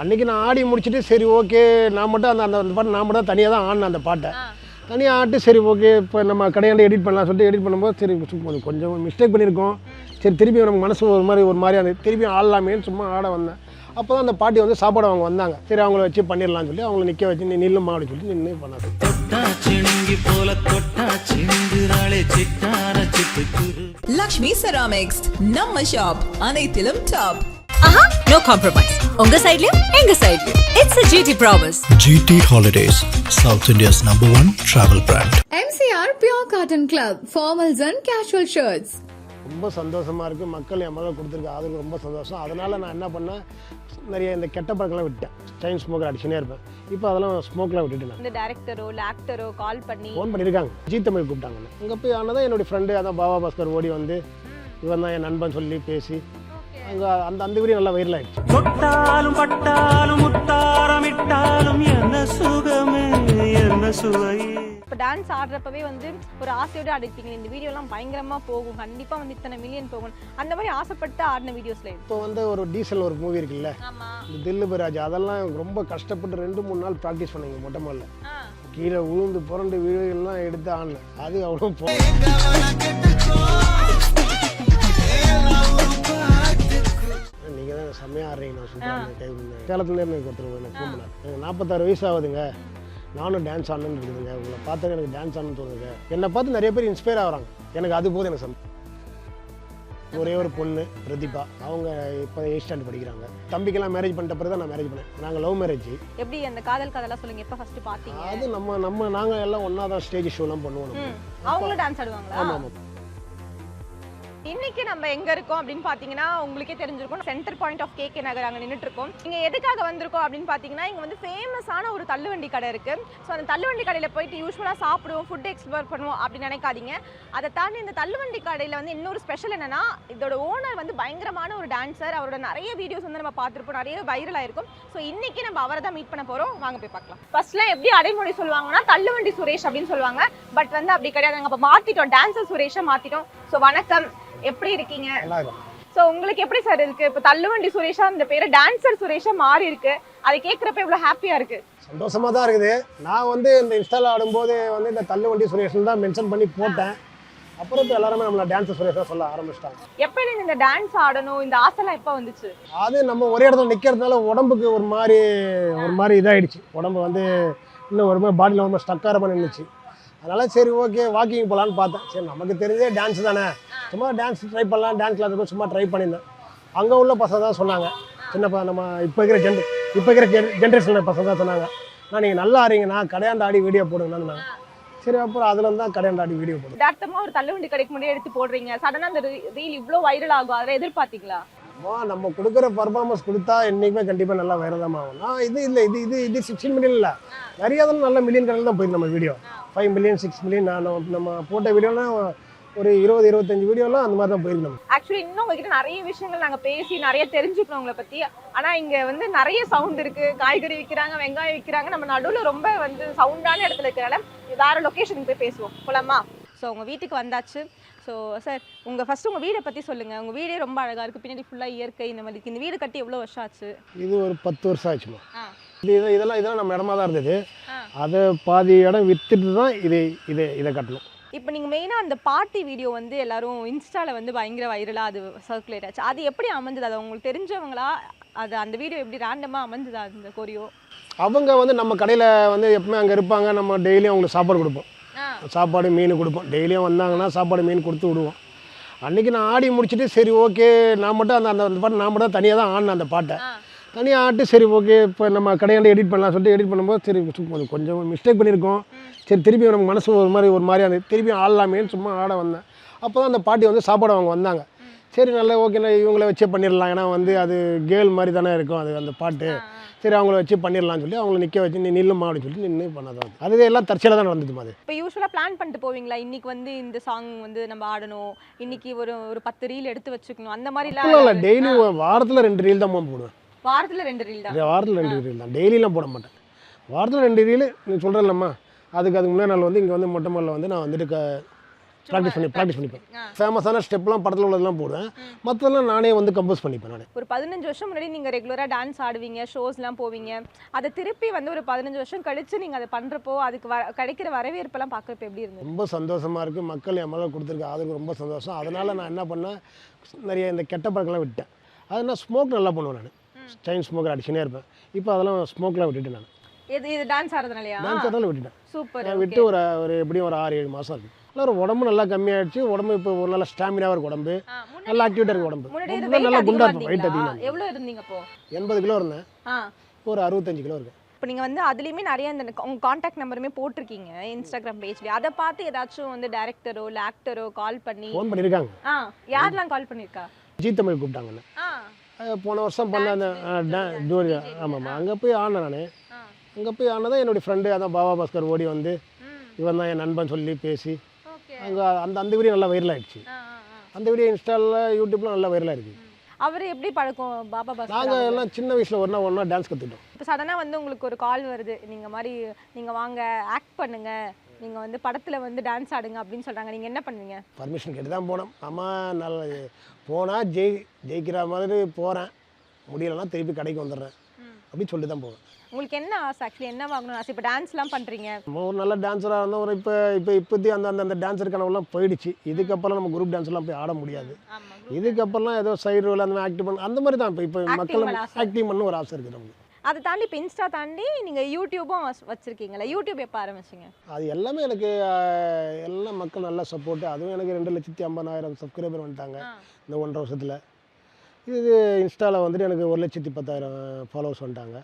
அன்றைக்கி நான் ஆடி முடிச்சுட்டு சரி ஓகே நான் மட்டும் அந்த அந்த அந்த பாட்டு நான் மட்டும் தான் தனியாக தான் ஆடினேன் அந்த பாட்டை. தனியாக ஆட்டு சரி ஓகே இப்போ நம்ம கடையாண்டு எடிட் பண்ணலாம் சொல்லிட்டு எடிட் பண்ணும்போது சரி சும்மா கொஞ்சம் மிஸ்டேக் பண்ணியிருக்கோம். சரி திருப்பி நமக்கு மனசு ஒரு மாதிரி ஒரு மாதிரி அந்த திருப்பி ஆடலாமேன்னு சும்மா ஆட வந்தேன். அப்போ தான் அந்த பாட்டி வந்து சாப்பாடு அவங்க வந்தாங்க. சரி அவங்கள வச்சு பண்ணிடலாம்னு சொல்லி அவங்கள நிற்க வச்சு நீ நில்லுமா அப்படின்னு சொல்லி நின்று பண்ணாங்க. லக்ஷ்மி செராமிக்ஸ் நம்ம ஷாப் அனைத்திலும் டாப் ஆஹா நோ காம்ப்ரமைஸ் உங்க சைடுலயும் எங்க சைடுலயும் it's a GT promise GT Holidays, South India's number one travel brand. MCR Pure Cotton Club, formals and casual shirts. ரொம்ப சந்தோஷமாக இருக்குது மக்கள் என் மேலே கொடுத்துருக்க ஆதரவு ரொம்ப சந்தோஷம். அதனால் நான் என்ன பண்ணேன்? நிறைய இந்த கெட்ட பழக்கம்லாம் விட்டேன் செயின் ஸ்மோக்கர் அடிச்சுனே இருப்பேன். இப்போ அதெல்லாம் ஸ்மோக்லாம் விட்டுட்டு நான். இந்த டேரக்டரோ இல்லை ஆக்டரோ கால் பண்ணி ஃபோன் பண்ணியிருக்காங்க. ஜி தமிழ் கூப்பிட்டாங்க. அங்கே போய் ஆனதான் என்னுடைய ஃப்ரெண்டு அதான் பாபா பாஸ்கர் ஓடி வந்து இவன் தான் என் நண்பன் சொல்லி பேசி அங்கே அந்த அந்த வீடியோ நல்லா வைரல் ஆயிடுச்சு. தொட்டாலும் பட்டாலும் முத்தாரமிட்டாலும் என்ன சுகமே என்ன சுவையே இப்போ டான்ஸ் ஆடுறப்பவே வந்து ஒரு ஆசையோட ஆடிருப்பீங்க இந்த வீடியோலாம் பயங்கரமா போகும். கண்டிப்பா வந்து இத்தனை மில்லியன் போகும். அந்த மாதிரி ஆசைப்பட்டு ஆடின வீடியோஸ்ல இப்போ வந்து ஒரு டீசல் ஒரு மூவி இருக்குல்ல? தில்லு பராஜ் அதெல்லாம் ரொம்ப கஷ்டப்பட்டு ரெண்டு மூணு நாள் ப்ராக்டிஸ் பண்ணீங்க மொட்டை மாலில் கீழே விழுந்து புரண்டு வீடியோலாம் எடுத்து ஆடினேன். அது அவ்வளோ போ செம்மையாக ஆடுறீங்க நான் சொல்கிறேன் கை கொடுங்க சேலத்துலேருந்து எனக்கு ஒருத்தர் எனக்கு ஃபோன் பண்ணார் எனக்கு நாற்பத்தாறு வயசு ஆகுதுங்க. நானும் டான்ஸ் ஆடணும்னு இருக்குதுங்க. உங்களை பார்த்தா எனக்கு டான்ஸ் ஆடணும்னு தோணுதுங்க. என்னை பார்த்து நிறைய பேர் இன்ஸ்பயர் ஆகுறாங்க. எனக்கு அது போதும் எனக்கு சந்தோஷம். ஒரே ஒரு பொண்ணு பிரதீபா. அவங்க இப்போ எயிட் ஸ்டாண்டர்ட் படிக்கிறாங்க. தம்பிக்கெல்லாம் மேரேஜ் பண்ணிட்ட பிறகு தான் நான் மேரேஜ் பண்ணேன். நாங்கள் லவ் மேரேஜ் எப்படி அந்த காதல் கதைலாம் சொல்லுங்க எப்போ ஃபர்ஸ்ட் பாத்தீங்க? அது நம்ம நம்ம நாங்கள் எல்லாம் ஒன்றா தான் ஸ்டேஜ் ஷோலாம் பண்ணுவோம் நம்ம. அவங்களும் டான்ஸ் ஆடுவாங்களா? ஆமாம் ஆமாம் இன்னைக்கு நம்ம எங்க இருக்கோம் அப்படின்னு பாத்தீங்கன்னா உங்களுக்கே தெரிஞ்சிருக்கும். Centre point of KK Nagar அங்க நின்னுட்டு இருக்கோம் இங்க எதுக்காக வந்திருக்கோம் அப்படின்னு பாத்தீங்கன்னா இங்க வந்து ஃபேமஸான ஒரு தள்ளுவண்டி கடை இருக்கு. ஸோ அந்த தள்ளுவண்டி கடையில போயிட்டு யூஸ்வலா சாப்பிடுவோம் ஃபுட் எக்ஸ்ப்ளோர் பண்ணுவோம் அப்படின்னு நினைக்காதீங்க. அதை தாண்டி இந்த தள்ளுவண்டி கடையில வந்து இன்னொரு ஸ்பெஷல் என்னன்னா இதோட ஓனர் வந்து பயங்கரமான ஒரு டான்சர் அவரோட நிறைய வீடியோஸ் வந்து நம்ம பார்த்துருப்போம். நிறைய வைரல் ஆயிருக்கும். ஸோ இன்னைக்கு நம்ம அவரை தான் மீட் பண்ண போறோம். வாங்க போய் பார்க்கலாம். ஃபர்ஸ்ட்ல எப்படி அடைமொழி சொல்லுவாங்கன்னா தள்ளுவண்டி சுரேஷ் அப்படின்னு சொல்லுவாங்க. பட் வந்து அப்படி கிடையாது. நாங்கள் இப்போ மாத்திட்டோம். டான்சர் சுரேஷை மாத்திட்டோம். ஸோ வணக்கம். எப்படி இருக்கீங்க? சோ உங்களுக்கு எப்படி சார் இருக்கு? இப்ப தள்ளுவண்டி சுரேஷா இந்த பேரு டான்சர் சுரேஷா மாறி இருக்கு. அதை கேக்குறப்ப இவ்வளவு ஹாப்பியா இருக்கு. சந்தோஷமாக தான் இருக்குது. நான் வந்து இந்த இன்ஸ்டாவில் ஆடும்போது வந்து இந்த தள்ளுவண்டி சுரேஷன் தான் மென்ஷன் பண்ணி போட்டேன். அப்புறம் இப்போ எல்லாருமே நம்மளை டான்ஸ் சுரேஷாக சொல்ல ஆரம்பிச்சிட்டாங்க. எப்ப இருந்து இந்த டான்ஸ் ஆடணும்? இந்த ஆசைலாம் எப்ப வந்துச்சு? அது நம்ம ஒரே இடத்துல நிற்கிறதுனால உடம்புக்கு ஒரு மாதிரி ஒரு மாதிரி இதாயிடுச்சு. உடம்பு வந்து இன்னும் ஒரு மாதிரி பாடியில் ஒரு மாதிரி ஸ்டக்கார மாதிரி நின்றுச்சு அதனால சரி ஓகே வாக்கிங் போகலான்னு பார்த்தேன். சரி நமக்கு தெரிஞ்சே டான்ஸ் தானே. சும்மா டான்ஸ் ட்ரை பண்ணலாம் டான்ஸ் கிளாஸ் சும்மா ட்ரை பண்ணியிருந்தேன். அங்கே உள்ள பசங்க தான் சொன்னாங்க. சின்ன நம்ம இப்போ இருக்கிற ஜென் இப்போ இருக்கிற ஜென்ரேஷனில் பசங்க தான் சொன்னாங்க. நான் நீங்கள் நல்லா ஆறீங்கண்ணா கடையாண்டு ஆடி வீடியோ போடுங்கண்ணா சரி அப்புறம் அதுல இருந்து தான் கடையாண்டு ஆடி வீடியோ போடுங்க யதார்த்தமா ஒரு தள்ளுவண்டி கடைக்கு முன்னாடி எடுத்து போடுறீங்க. சடனா அந்த ரீல் இவ்ளோ வைரல் ஆகும். அதை எதிர்பார்த்தீங்களா? நம்ம கொடுக்குற பர்ஃபார்மன்ஸ் கொடுத்தா என்றைக்குமே கண்டிப்பாக நல்லா வைரல் தான் ஆகும். நான் இது இல்லை இது இது இது சிக்ஸ்டீன் மில்லியன் இல்லை. நிறைய தான் நல்ல மில்லியன் கணக்கில் தான் போயிருக்கு நம்ம video five million six million நான் நம்ம போட்ட வீடியோலாம் ஒரு இருபது இருபத்தஞ்சு வீடியோலாம் அந்த மாதிரி தான் போயிருக்கு நம்ம ஆக்சுவலி இன்னும் உங்ககிட்ட நிறைய விஷயங்கள் நாங்க பேசி நிறைய தெரிஞ்சுக்கணும் உங்களை பத்தி. ஆனா இங்க வந்து நிறைய சவுண்ட் இருக்கு. காய்கறி விக்கிறாங்க வெங்காயம் விக்கிறாங்க. நம்ம நடுவுல ரொம்ப வந்து சவுண்டான இடத்துல இருக்கிறனால வேற லொகேஷனுக்கு போய் பேசுவோம். போலாமா? ஸோ உங்க வீட்டுக்கு வந்தாச்சு. ஸோ சார் உங்க ஃபர்ஸ்ட் உங்க வீடை பத்தி சொல்லுங்க. உங்க வீடே ரொம்ப அழகா இருக்கு. பின்னாடி ஃபுல்லா இயற்கை இந்த மாதிரி. இந்த வீடு கட்டி எவ்வளவு வருஷம் ஆச்சு? இது ஒரு பத்து வருஷம் ஆச்சுமா. இது இது- இதெல்லாம் இதெல்லாம் நம்ம இடமா தான் இருந்தது. அதை பாதி இடம் வித்துட்டு தான் இது இதை இதை கட்டணும். இப்போ நீங்க மெயினா அந்த பார்ட்டி வீடியோ வந்து எல்லாரும் இன்ஸ்டால வந்து பயங்கர வைரலா அது சர்க்குலேட் ஆச்சு. அது எப்படி அமைஞ்சது? அது உங்களுக்கு தெரிஞ்சவங்களா? அது அந்த வீடியோ எப்படி ரேண்டமா அமைஞ்சதா அந்த கொரியோ அவங்க வந்து நம்ம கடையில் வந்து எப்பவுமே அங்கே இருப்பாங்க. நம்ம டெய்லியும் அவங்களுக்கு சாப்பாடு கொடுப்போம். சாப்பாடு மீன் கொடுப்போம். டெய்லியும் வந்தாங்கன்னா சாப்பாடு மீன் கொடுத்து விடுவோம். அன்றைக்கி நான் ஆடி முடிச்சுட்டு சரி ஓகே நான் மட்டும் அந்த அந்த அந்த பாட்டு நான் மட்டும் தான் தனியாக தான் ஆடினேன் அந்த பாட்டை. தனியாக ஆட்டு சரி ஓகே இப்போ நம்ம கடையாண்டு எடிட் பண்ணலாம் சொல்லிட்டு எடிட் பண்ணும்போது சரி சும்மா கொஞ்சம் மிஸ்டேக் பண்ணியிருக்கோம். சரி திருப்பி நமக்கு மனசு ஒரு மாதிரி ஒரு மாதிரி அந்த திருப்பி ஆடலாமேன்னு சும்மா ஆட வந்தேன். அப்போ தான் அந்த பாட்டி வந்து சாப்பாடு அவங்க வந்தாங்க. சரி நல்லா ஓகே இவங்கள வச்சே பண்ணிடலாம் ஏன்னா வந்து அது கேர்ள் மாதிரி தானே இருக்கும் அது அந்த பாட்டு. சரி அவங்கள வச்சு பண்ணிடலாம்னு சொல்லி அவங்கள நிற்க வச்சு நீ நில்லுமா அப்படின்னு சொல்லி நின்று பண்ணதான் அது எல்லாம் தற்செயலாக தான் நடந்தது அது இப்போ யூஸ்வலாக பிளான் பண்ணிட்டு போவீங்களா? இன்னைக்கு வந்து இந்த சாங் வந்து நம்ம ஆடணும். இன்னைக்கு ஒரு ஒரு பத்து ரீல் எடுத்து வச்சுக்கணும். அந்த அப்படிலாம் இல்லை. மாதிரிலாம் டெய்லி வாரத்தில் ரெண்டு ரீல் தான் போடுவேன். வாரத்துல ரெண்டு ரீல் தான்? வாரத்தில் ரெண்டு ரீல் தான். டெய்லிலாம் போட மாட்டேன். வாரத்தில் ரெண்டு ரீல் நீ சொல்கிறேன்லம்மா அதுக்கு அதுக்கு முன்னாடி நாள் வந்து இங்கே வந்து மொட்டை மாலில் வந்து நான் வந்துட்டு க ப்ராக்டிஸ் பண்ணி ப்ராக்டிஸ் பண்ணிப்பேன். ஃபேமஸான ஸ்டெப்லாம் படத்தில் உள்ளதெல்லாம் போடுவேன். மற்றதெல்லாம் நானே வந்து கம்போஸ் பண்ணிப்பேன் நான். ஒரு பதினஞ்சு வருஷம் முன்னாடி நீங்க ரெகுலரா டான்ஸ் ஆடுவீங்க ஷோஸ்லாம் போவீங்க. அதை திருப்பி வந்து ஒரு பதினஞ்சு வருஷம் கழிச்சு நீங்க அதை பண்றப்போ அதுக்கு வ கிடைக்கிற வரவேற்பெல்லாம் பார்க்கறப்ப எப்படி இருந்தது? ரொம்ப சந்தோஷமாக இருக்குது மக்கள் என் மேலே கொடுத்துருக்க ஆதரவு ரொம்ப சந்தோஷம். அதனால் நான் என்ன பண்ணேன்? நிறைய இந்த கெட்ட பழக்கம்லாம் விட்டேன். அது நான் ஸ்மோக் நல்லா பண்ணுவேன் நான். செயின் ஸ்மோக்கர் அடிச்சுனே இருப்பேன். இப்போ அதெல்லாம் ஸ்மோக்லாம் விட்டுட்டேன் நான். இது இது டான்ஸ் ஆடுறதுனாலயா? டான்ஸ் அதெல்லாம் விட்டுட்டேன். சூப்பர் விட்டு ஒரு ஒரு எப்படியும் ஒரு ஆறு ஏழு மாதம் இருக்கு. ஒரு உடம்பு நல்லா கம்மியாயிடுச்சு. உடம்பு இப்போ ஒரு நல்ல ஸ்டாமினாக இருக்கு உடம்பு. நல்லா ஆக்டிவிட்டாக இருக்கு உடம்பு. நல்லா குண்டா அதிகமா இருக்கும் வெயிட்? அதிகமாக எவ்வளவு இருந்தீங்க அப்போ? எண்பது கிலோ இருந்தேன். இப்போ ஒரு அறுபத்தஞ்சு கிலோ இருக்கு இப்போ நீங்கள் வந்து அதுலேயுமே நிறைய இந்த உங்க காண்டாக்ட் நம்பருமே போட்டிருக்கீங்க இன்ஸ்டாகிராம் பேஜ்லேயே அதை பார்த்து ஏதாச்சும் வந்து டேரக்டரோ இல்லை ஆக்டரோ கால் பண்ணி ஃபோன் பண்ணியிருக்காங்க ஆ யாரெல்லாம் கால் பண்ணியிருக்கா ஜி தமிழ் கூப்பிட்டாங்க என்ன. ஆ. அது போன வருஷம் பண்ண அந்த டூரி ஆமாம் அங்கே போய் ஆடினேன் நான். அங்கே போய் ஆனதான் என்னுடைய ஃப்ரெண்டு அதான் பாபா பாஸ்கர் ஓடி வந்து இவன் தான் என் நண்பன் சொல்லி பேசி அங்கே அந்த அந்த வீடியோ நல்லா வைரல் ஆயிடுச்சு. ஆ ஆ ஆ. அந்த வீடியோ இன்ஸ்டாவில் யூடியூப்லாம் நல்லா வைரலாக இருக்குது அவர் எப்படி பழக்கம்? பாபா பாஸ்கர் நாங்கள் எல்லாம் சின்ன வயசில் ஒன்றா ஒன்றா டான்ஸ் கற்றுக்கிட்டோம் இப்போ சடனாக வந்து உங்களுக்கு ஒரு கால் வருது. நீங்கள் மாதிரி நீங்கள் வாங்க ஆக்ட் பண்ணுங்க. நீங்கள் வந்து படத்தில் வந்து டான்ஸ் ஆடுங்க அப்படின்னு சொல்கிறாங்க நீங்கள் என்ன பண்ணுவீங்க? பர்மிஷன் கேட்டு தான் போனோம். அம்மா நல்ல போனால் ஜெய் ஜெயிக்கிற மாதிரி போகிறேன் முடியலைன்னா திருப்பி கடைக்கு வந்துடுறேன். அப்படி சொல்லிட்டு தான் போவேன். உங்களுக்கு என்ன ஆசை? ஆக்சுவலி என்ன வாங்கணும்னு ஆசை? இப்போ டான்ஸ்லாம் பண்ணுறீங்க ஒரு நல்ல டான்ஸராக இருந்தோம் ஒரு இப்போ இப்போ இப்போத்தி அந்த அந்த அந்த டான்ஸர் கனவுலாம் போயிடுச்சு. இதுக்கப்புறம் நம்ம குரூப் டான்ஸ்லாம் போய் ஆட முடியாது. இதுக்கப்புறம்லாம் ஏதோ சைடு ரோல் அந்த ஆக்டிவ் பண்ண அந்த மாதிரி தான் இப்போ இப்போ மக்கள். ஆக்டிங் பண்ண ஒரு ஆசை இருக்குது நமக்கு அதை தாண்டி இப்போ இன்ஸ்டா தாண்டி நீங்கள் யூடியூபும் வச்- வச்சிருக்கீங்களா யூடியூப் எப்போ ஆரம்பிச்சிங்க? அது எல்லாமே எனக்கு எல்லாம் மக்கள் நல்லா சப்போர்ட்டு அதுவும் எனக்கு ரெண்டு லட்சத்தி ஐம்பதாயிரம் சப்ஸ்கிரைபர் வந்துட்டாங்க இந்த ஒன்றரை வருஷத்தில். இது இன்ஸ்டாவில் வந்துட்டு எனக்கு ஒரு லட்சத்தி பத்தாயிரம் ஃபாலோவர்ஸ் வந்துட்டாங்க.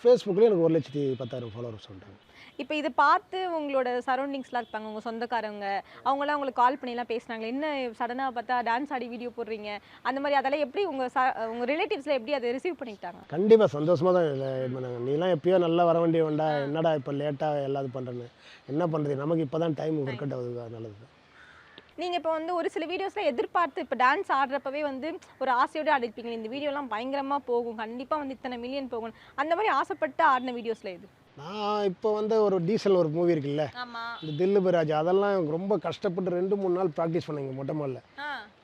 ஃபேஸ்புக்கில் எனக்கு ஒரு லட்சத்தி பத்தாயிரம் ஃபாலோவர்ஸ் வந்துட்டாங்க. இப்போ இதை பார்த்து உங்களோட சரௌண்டிங்ஸ்லாம் இருப்பாங்க உங்கள் சொந்தக்காரங்க அவங்களாம் உங்களுக்கு கால் பண்ணிலாம் பேசுனாங்க என்ன சடனாக பார்த்தா டான்ஸ் ஆடி வீடியோ போடுறீங்க? அந்த மாதிரி அதெல்லாம் எப்படி உங்கள் ச உங்கள் ரிலேட்டிவ்ஸில் எப்படி அதை ரிசீவ் பண்ணிக்கிட்டாங்க? கண்டிப்பாக சந்தோஷமாக தான் இது பண்ணாங்க. நீலாம் எப்பயோ நல்லா வர வேண்டிய வேண்டா என்னடா இப்போ லேட்டாக எல்லாத்தையும் பண்ணுறேன்னு என்ன பண்ணுறது நமக்கு இப்போ தான் டைம் ஒர்க் அவுட் ஆகுது நல்லது நீங்கள் இப்போ வந்து ஒரு சில வீடியோஸில் எதிர்பார்த்து இப்போ டான்ஸ் ஆடுறப்பவே வந்து ஒரு ஆசையோடு ஆடிருப்பீங்க. இந்த வீடியோலாம் பயங்கரமாக போகும். கண்டிப்பாக வந்து இத்தனை மில்லியன் போகும். அந்த மாதிரி ஆசைப்பட்டு ஆடின வீடியோஸில் இது நான் இப்போ வந்து ஒரு டீசல் ஒரு மூவி இருக்குல்ல? இந்த தில்லு பராஜ். அதெல்லாம் ரொம்ப கஷ்டப்பட்டு ரெண்டு மூணு நாள் ப்ராக்டிஸ் பண்ணீங்க மொட்டை மாலில்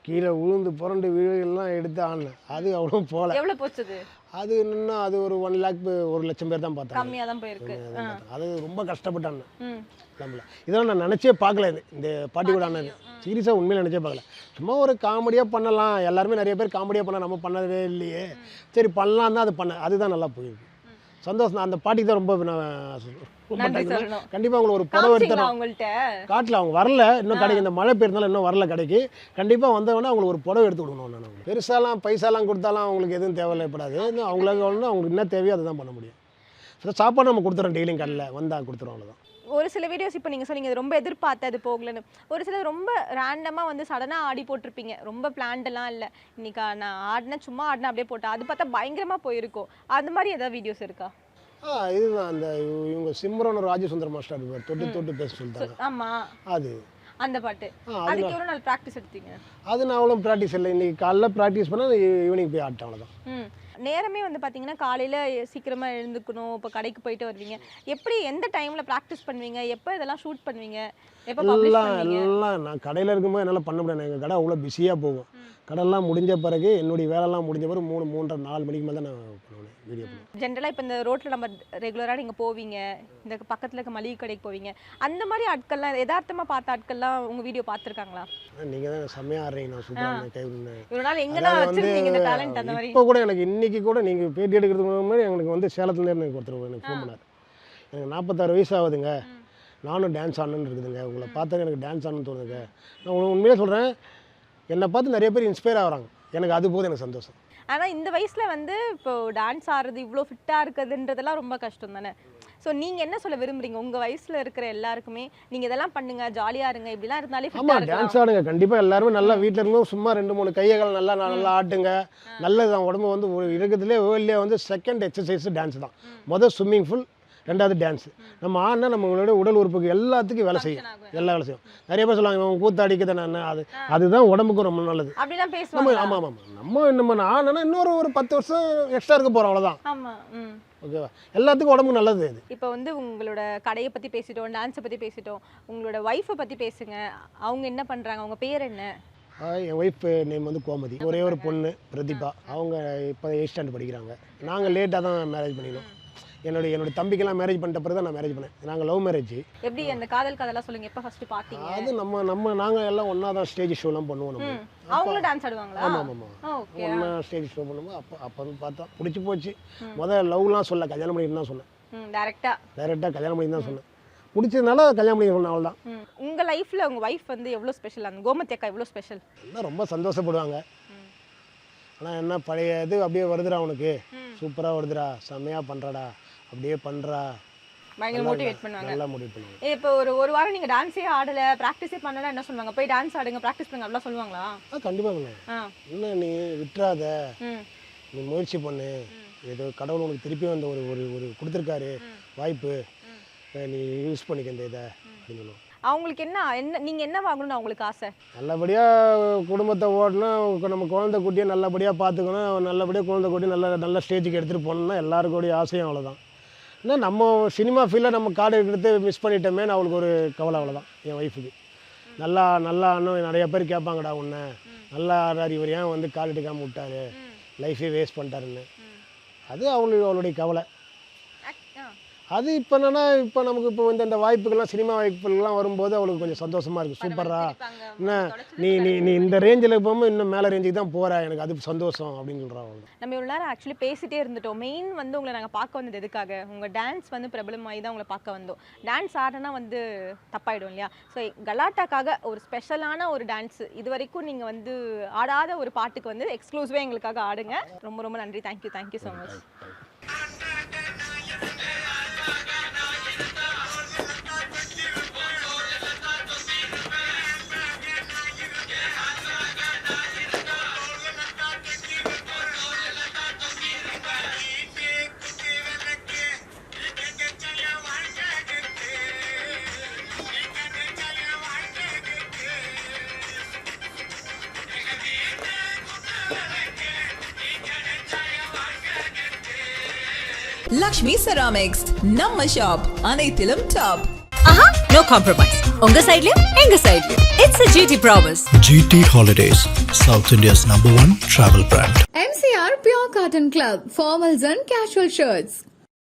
கீழே விழுந்து புரண்டு வீடியோலாம் எடுத்து ஆடினேன் அது அவ்வளோ போகல எவ்வளோ போச்சுது? அது இன்னும் அது ஒரு ஒன் லேக் ஒரு லட்சம் பேர் தான் பார்த்தாங்க. கம்மியாக தான் போயிருக்கு. அது ரொம்ப கஷ்டப்பட்டான் நம்மள. இதெல்லாம் நான் நினச்சே பார்க்கல இது. இந்த பாட்டி கூட ஆனது. சீரியஸாக உண்மையில நினச்சே பார்க்கல. சும்மா ஒரு காமெடியாக பண்ணலாம். எல்லாருமே நிறைய பேர் காமெடியாக பண்ண நம்ம பண்ணதே இல்லையே. சரி பண்ணலாம் தான் அது பண்ண. அதுதான் நல்லா போயிருக்கு. சந்தோஷம். தான். அந்த பாட்டிக்கு தான் ரொம்ப நான் கண்டிப்பா உங்களுக்கு ஒரு புடவை எடுத்து காமிச்சிங்களா தரோம் உங்கள்கிட்ட காட்டில் அவங்க வரல. இன்னும் கடைக்கு. இந்த மழை பெய்யறதுனால இன்னும் வரல கடைக்கு. கண்டிப்பாக வந்தவொடனே அவங்களுக்கு ஒரு புடவை எடுத்து கொடுக்கணும் நான் பெருசாலாம் பைசாலாம் கொடுத்தாலாம் அவங்களுக்கு எதுவும் தேவையில்லைப்படாது அவங்களுக்கு ஒன்று அவங்களுக்கு என்ன தேவையோ அதை தான் பண்ண முடியும். சில சாப்பாடு நம்ம கொடுத்துறோம் டெய்லியும் கடையில் வந்தால் கொடுத்துருவோம் அவ்வளோதான் ஒரு சில வீடியோஸ் இப்போ நீங்கள் சொன்னீங்க ரொம்ப எதிர்பார்த்து அது போகலன்னு. ஒரு சிலர் ரொம்ப ரேண்டமாக வந்து சடனாக ஆடி போட்டிருப்பீங்க. ரொம்ப பிளான்டெல்லாம் இல்லை. இன்னைக்கு நான் ஆடினேன் சும்மா ஆடினேன் அப்படியே போட்டேன் அது பார்த்தா பயங்கரமாக போயிருக்கும். அந்த மாதிரி ஏதாவது வீடியோஸ் இருக்கா? ஆ இதுதான் அந்த இவ- இவங்க சிம்ரன் ராஜசுந்தர் மாஸ்டர் இருப்பார். தொட்டு தொட்டு பேச சொல்லிட்டாங்க. ஆமாம் அது. அந்த பாட்டு. அதுக்கு எவ்வளோ நாள் ப்ராக்டிஸ் எடுத்தீங்க? அது நான் அவ்வளோ ப்ராக்டிஸ் இல்லை. இன்னைக்கு காலைல ப்ராக்டிஸ் பண்ணால் ஈவினிங் போய் ஆட்டேன் அவ்வளோதான் ம். நேரமே வந்து பார்த்தீங்கன்னா காலையில் சீக்கிரமாக எழுந்துக்கணும். இப்போ கடைக்கு போயிட்டு வருவீங்க. எப்படி எந்த டைமில் ப்ராக்டிஸ் பண்ணுவீங்க? எப்போ இதெல்லாம் ஷூட் பண்ணுவீங்க? எப்போ எல்லாம் எல்லாம் நான் கடையில் இருக்கும்போது என்னால் பண்ண முடியாது. எங்கள் கடை அவ்வளோ பிஸியாக போகும். கடையெல்லாம் முடிஞ்ச பிறகு என்னுடைய வேலைலாம் முடிஞ்ச பிறகு மூணு மூன்றரை நாலு மணிக்கு மேலே தான் நான் பண்ணுவேன் வீடியோ பண்ணுவேன். ஜென்ரலாக இப்போ இந்த ரோட்டில் நம்ம ரெகுலராக நீங்கள் போவீங்க. இந்த பக்கத்தில் இருக்க மளிகை கடைக்கு போவீங்க. அந்த மாதிரி ஆட்கள்லாம் யதார்த்தமாக பார்த்த ஆட்கள்லாம் உங்கள் வீடியோ பார்த்துருக்காங்களா? நீங்கள் தான் செம்மையாக ஆடுறீங்க. நான் சூப்பராக கை விடுங்க. இவ்வளோ நாள் எங்கன்னா வச்சிருந்தீங்க இந்த டேலண்ட் அந்த மாதிரி? இப்போ கூட எனக்கு இன்னைக்கு கூட நீங்கள் பேட்டி எடுக்கிறதுக்கு முன்னாடி எனக்கு வந்து சேலத்துலேருந்து எனக்கு ஒருத்தர் எனக்கு ஃபோன் பண்ணார். எனக்கு நாற்பத்தாறு வயசு ஆகுதுங்க. நானும் டான்ஸ் ஆடணும்னு இருக்குதுங்க. உங்களை பார்த்தா எனக்கு டான்ஸ் ஆடணும்னு தோணுதுங்க. நான் உண்மையிலே சொல்கிறேன் என்னை பார்த்து நிறைய பேர் இன்ஸ்பயர் ஆகுறாங்க. எனக்கு அது போதும் எனக்கு சந்தோஷம். ஆனால் இந்த வயசில் வந்து இப்போ டான்ஸ் ஆடுறது இவ்வளோ ஃபிட்டாக இருக்குதுன்றதெல்லாம் ரொம்ப கஷ்டம் தானே? ஸோ நீங்கள் என்ன சொல்ல விரும்புறீங்க? உங்கள் வயசில் இருக்கிற எல்லாருக்குமே நீங்கள் இதெல்லாம் பண்ணுங்க ஜாலியாக இருங்க இப்படிலாம் இருந்தாலே ஆமாம் டான்ஸ் ஆடுங்க. கண்டிப்பாக எல்லாருமே நல்லா வீட்டில் இருக்கும்போது சும்மா ரெண்டு மூணு கைகள் நல்லா நல்லா ஆட்டுங்க. நல்லது தான் உடம்பு வந்து ஒரு இருக்கிறதுலே வேர்ல்ட்லேயே வந்து செகண்ட் எக்ஸசைஸ் டான்ஸ் தான். மொதல் ஸ்விம்மிங் ஃபுல் ரெண்டாவது டான்ஸ் நம்ம ஆடினா நம்மளோட உடல் உறுப்புக்கு எல்லாத்துக்கும் வேலை செய்யும். எல்லா வேலை செய்யும். நிறைய பேர் சொல்லுவாங்க இவன் கூத்தாடிக்கு தானே அது அதுதான் உடம்புக்கும் ரொம்ப நல்லது. நம்ம ஆமாம் ஆமாம் நம்ம நம்ம ஆடினா இன்னொரு ஒரு பத்து வருஷம் எக்ஸ்ட்ரா இருக்க போகிறோம் அவ்வளோதான் ஓகேவா எல்லாத்துக்கும் உடம்புக்கு நல்லது இது. இப்போ வந்து உங்களோட கடையை பத்தி பேசிட்டோம் டான்ஸை பத்தி பேசிட்டோம். உங்களோட ஒய்ஃபை பத்தி பேசுங்க. அவங்க என்ன பண்றாங்க? அவங்க பேர் என்ன? என் ஒய்ஃப் நேம் வந்து கோமதி. ஒரே ஒரு பொண்ணு பிரதீபா. அவங்க இப்போ எயிட் ஸ்டாண்டர்ட் படிக்கிறாங்க. நாங்கள் லேட்டாக தான் மேரேஜ் பண்ணினோம். என்னுடைய என்னுடைய தம்பிக்கெல்லாம் மேரேஜ் பண்ணிட்ட பிறகு தான் நான் மேரேஜ் பண்ணேன். நாங்கள் லவ் மேரேஜ் எப்படி அந்த காதல் கதெல்லாம் சொல்லுங்க எப்போ ஃபர்ஸ்ட் பாத்தீங்க? அது நம்ம நம்ம நாங்கள் எல்லாம் ஒன்றா தான் ஸ்டேஜ் ஷோலாம் பண்ணுவோம் நம்ம. அவங்களும் டான்ஸ் ஆடுவாங்களா? ஆமாம் ஆமாம் ஓகே ஒன்றா ஸ்டேஜ் ஷோ பண்ணும்போது அப்போ அப்போ வந்து பார்த்தா பிடிச்சி போச்சு. முதல்ல லவ்லாம் சொல்ல கல்யாணம் பண்ணிட்டு தான் சொன்னேன். ம் டேரெக்டா டைரெக்டாக கல்யாணம் பண்ணி தான் சொன்னேன். பிடிச்சதுனால கல்யாணம் பண்ணி சொன்னேன் அவ்வளோதான் ம் உங்க லைஃப்ல உங்க ஒய்ஃப் வந்து எவ்வளவு ஸ்பெஷல் அந்த கோமதி அக்கா எவ்வளவு ஸ்பெஷல் எல்லாம் ரொம்ப சந்தோஷப்படுவாங்க. ஆனால் என்ன பழைய இது அப்படியே வருதுடா உனக்கு. சூப்பராக வருதுடா செம்மையாக பண்ணுறடா அப்படியே பண்ணுறா பயங்கர மோட்டிவேட் பண்ணுவாங்க. நல்லா முடிவு பண்ணுவாங்க. இப்போ ஒரு ஒரு வாரம் நீங்க டான்ஸே ஆடல ப்ராக்டிஸே பண்ணல என்ன சொல்லுவாங்க? போய் டான்ஸ் ஆடுங்க ப்ராக்டிஸ் பண்ணுங்க அப்படிலாம் சொல்லுவாங்களா? ஆ ஆ. என்ன நீ விட்டுறாத? நீ முயற்சி பண்ணு. ஏதோ கடவுள் உனக்கு திருப்பி அந்த ஒரு ஒரு ஒரு கொடுத்துருக்காரு. வாய்ப்பு. நீ யூஸ் பண்ணிக்க இந்த இதை. அப்படின்னு சொல்லுவோம் அவங்களுக்கு என்ன என்ன நீங்க என்ன வாங்கணும்னு அவங்களுக்கு ஆசை? நல்லபடியாக குடும்பத்தை ஓடணும் நம்ம குழந்தை குட்டியை நல்லபடியாக பார்த்துக்கணும். நல்லபடியாக குழந்தை குட்டி நல்ல நல்ல ஸ்டேஜுக்கு எடுத்துகிட்டு போகணும்னா எல்லாருக்கூடிய ஆசையும் அவ்வளோதான் ஏன்னா நம்ம சினிமா ஃபீல்டில் நம்ம கார்டு எடுத்து மிஸ் பண்ணிட்டோமேன்னு அவளுக்கு ஒரு கவலை அவ்வளோதான் என் ஒய்ஃபுக்கு நல்லா நல்லா அண்ணன் நிறைய பேர் கேட்பாங்கடா உன்னை. நல்லா ஆடுறாரு இவர் ஏன் வந்து கால் எடுக்காமல் விட்டாரு? லைஃபே வேஸ்ட் பண்ணிட்டாருன்னு. அது அவளுடைய அவளுடைய கவலை. அது இப்போ என்னன்னா இப்போ நமக்கு இப்போ வந்து இந்த வாய்ப்புகள்லாம் சினிமா வாய்ப்புகள்லாம் வரும்போது அவளுக்கு கொஞ்சம் சந்தோஷமா இருக்கு. சூப்பரா. என்ன? நீ நீ நீ இந்த ரேஞ்சில் போகும்போது இன்னும் மேலே ரேஞ்சுக்கு தான் போற. எனக்கு அது சந்தோஷம் அப்படின்னு சொல்கிறா அவள் நம்ம இவ்வளோ நேரம் ஆக்சுவலி பேசிட்டே இருந்துட்டோம். மெயின் வந்து உங்களை நாங்கள் பார்க்க வந்தது எதுக்காக? உங்கள் டான்ஸ் வந்து பிரபலமாகி தான் உங்களை பார்க்க வந்தோம். டான்ஸ் ஆடினா வந்து தப்பாயிடும் இல்லையா? ஸோ கலாட்டாக்காக ஒரு ஸ்பெஷலான ஒரு டான்ஸ் இது வரைக்கும் நீங்கள் வந்து ஆடாத ஒரு பாட்டுக்கு வந்து எக்ஸ்க்ளூசிவாக எங்களுக்காக ஆடுங்க. ரொம்ப ரொம்ப நன்றி. Thank you thank you so much Lakshmi ceramics நம்ம ஷாப் அனைத்திலும் டாப் ஆஹா நோ காம்ப்ரமைஸ் உங்க சைடுலயும் எங்க சைடுலயும் it's a GT promise GT Holidays, South India's number one travel brand. MCR Pure Cotton Club, formals and casual shirts.